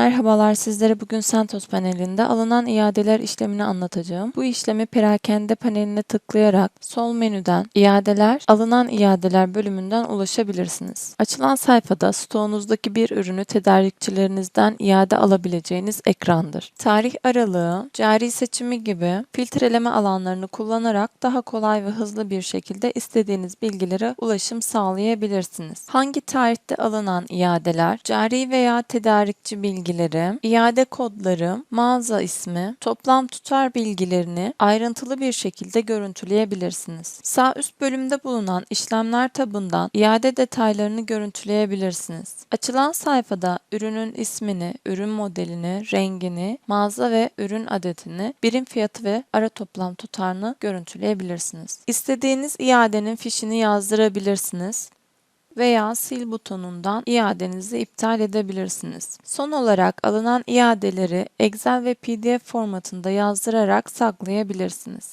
Merhabalar, sizlere bugün Santos panelinde alınan iadeler işlemini anlatacağım. Bu işlemi perakende paneline tıklayarak sol menüden iadeler, alınan iadeler bölümünden ulaşabilirsiniz. Açılan sayfada stoğunuzdaki bir ürünü tedarikçilerinizden iade alabileceğiniz ekrandır. Tarih aralığı, cari seçimi gibi filtreleme alanlarını kullanarak daha kolay ve hızlı bir şekilde istediğiniz bilgilere ulaşım sağlayabilirsiniz. Hangi tarihte alınan iadeler, cari veya tedarikçi bilgileri, iade kodları, mağaza ismi, toplam tutar bilgilerini ayrıntılı bir şekilde görüntüleyebilirsiniz. Sağ üst bölümde bulunan işlemler tabından iade detaylarını görüntüleyebilirsiniz. Açılan sayfada ürünün ismini, ürün modelini, rengini, mağaza ve ürün adetini, birim fiyatı ve ara toplam tutarını görüntüleyebilirsiniz. İstediğiniz iadenin fişini yazdırabilirsiniz veya sil butonundan iadenizi iptal edebilirsiniz. Son olarak alınan iadeleri Excel ve PDF formatında yazdırarak saklayabilirsiniz.